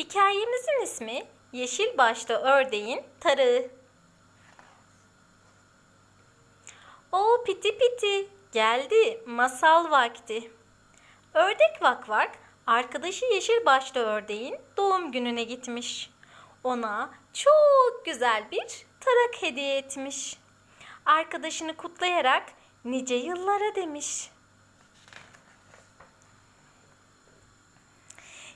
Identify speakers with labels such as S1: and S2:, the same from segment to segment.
S1: Hikayemizin ismi Yeşil Başlı Ördeğin Tarağı. O piti piti geldi masal vakti. Ördek vak vak arkadaşı yeşil başlı ördeğin doğum gününe gitmiş. Ona çok güzel bir tarak hediye etmiş. Arkadaşını kutlayarak nice yıllara demiş.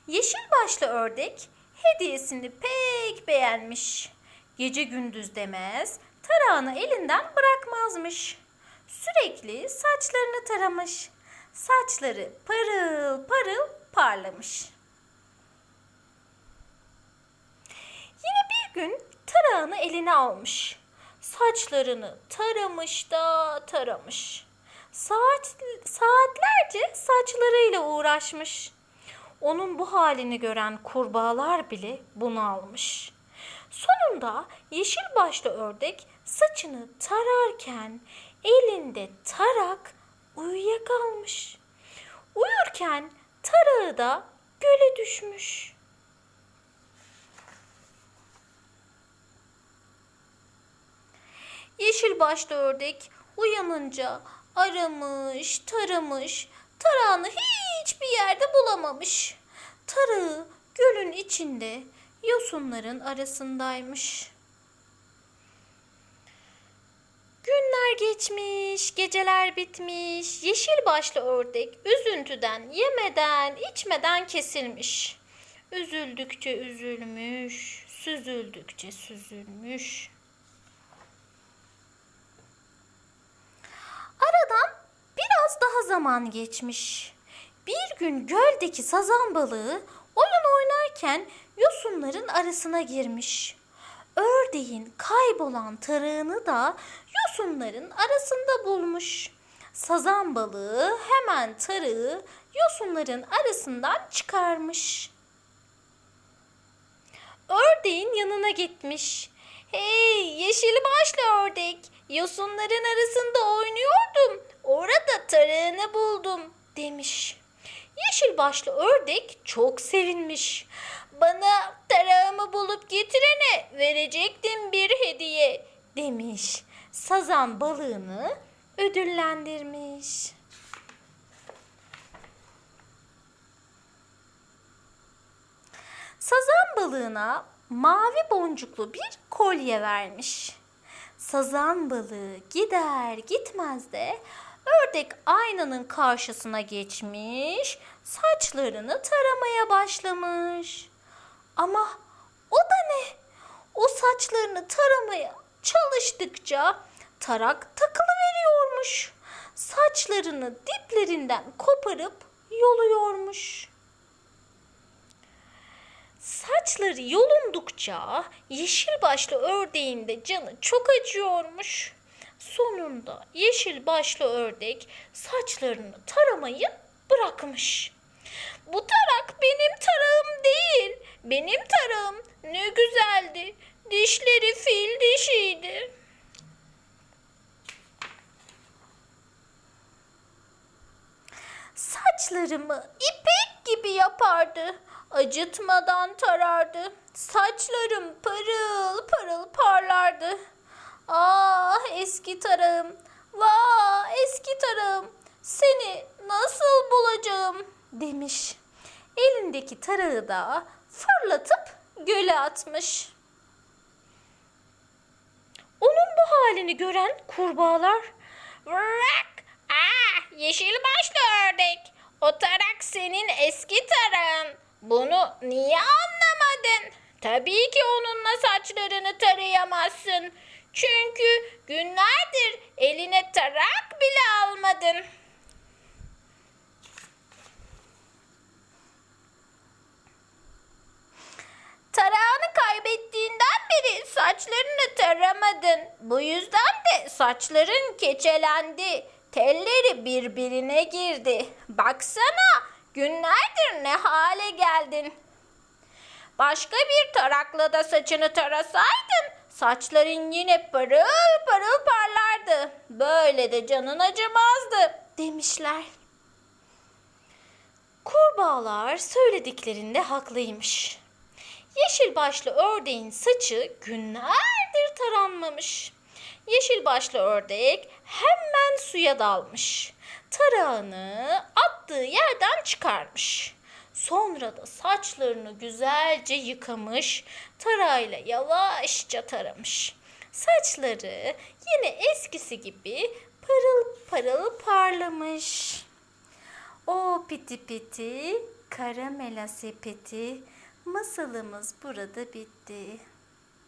S1: Yeşil başlı ördek hediyesini pek beğenmiş. Gece gündüz demez, tarağını elinden bırakmazmış. Sürekli saçlarını taramış. Saçları parıl parıl parlamış. Yine bir gün tarağını eline almış. Saçlarını taramış da taramış. Saat, saatlerce saçlarıyla uğraşmış. Onun bu halini gören kurbağalar bile bunu almış. Sonunda yeşil başlı ördek saçını tararken elinde tarak uyuyakalmış. Uyurken tarağı da göle düşmüş. Yeşil başlı ördek uyanınca aramış, taramış, tarağını hiçbir yerde bulamamış. Tarağı gölün içinde yosunların arasındaymış. Günler geçmiş, geceler bitmiş. Yeşil başlı ördek üzüntüden yemeden, içmeden kesilmiş. Üzüldükçe üzülmüş, süzüldükçe süzülmüş. Aradan biraz daha zaman geçmiş. Bir gün göldeki sazan balığı oyun oynarken yosunların arasına girmiş. Ördeğin kaybolan tarığını da yosunların arasında bulmuş. Sazan balığı hemen tarığı yosunların arasından çıkarmış. Ördeğin yanına gitmiş. Hey yeşil başlı ördek, yosunların arasında oynuyordum. Orada tarığını buldum demiş. Yeşil başlı ördek çok sevinmiş. Bana tarağımı bulup getirene verecektim bir hediye demiş. Sazan balığını ödüllendirmiş. Sazan balığına mavi boncuklu bir kolye vermiş. Sazan balığı gider gitmez de ördek aynanın karşısına geçmiş, saçlarını taramaya başlamış. Ama o da ne? O saçlarını taramaya çalıştıkça tarak takılı veriyormuş. Saçlarını diplerinden koparıp yoluyormuş. Saçları yolundukça yeşil başlı ördeğin de canı çok acıyormuş. Sonunda yeşil başlı ördek saçlarını taramayı bırakmış. Bu tarak benim tarağım değil. Benim tarağım ne güzeldi. Dişleri fil dişiydi. Saçlarımı ipek gibi yapardı. Acıtmadan tarardı. Saçlarım parıl parıl parlardı. Ah eski tarağım, vah eski tarağım, seni nasıl bulacağım demiş. Elindeki tarağı da fırlatıp göle atmış. Onun bu halini gören kurbağalar Vrak! Ah, yeşil başlı ördek. O tarak senin eski tarağın. Bunu niye anlamadın? Tabii ki onunla saçlarını tarayamazsın. Çünkü günlerdir eline tarak bile almadın. Tarağını kaybettiğinden beri saçlarını taramadın. Bu yüzden de saçların keçelendi. Telleri birbirine girdi. Baksana günlerdir ne hale geldin. Başka bir tarakla da saçını tarasaydın saçların yine parıl parıl parlardı. Böyle de canın acımazdı demişler. Kurbağalar söylediklerinde haklıymış. Yeşil başlı ördeğin saçı günlerdir taranmamış. Yeşil başlı ördek hemen suya dalmış. Tarağını attığı yerden çıkarmış. Sonra da saçlarını güzelce yıkamış. Tarağıyla yavaşça taramış. Saçları yine eskisi gibi parıl parıl parlamış. O piti piti, karamela sepeti, masalımız burada bitti.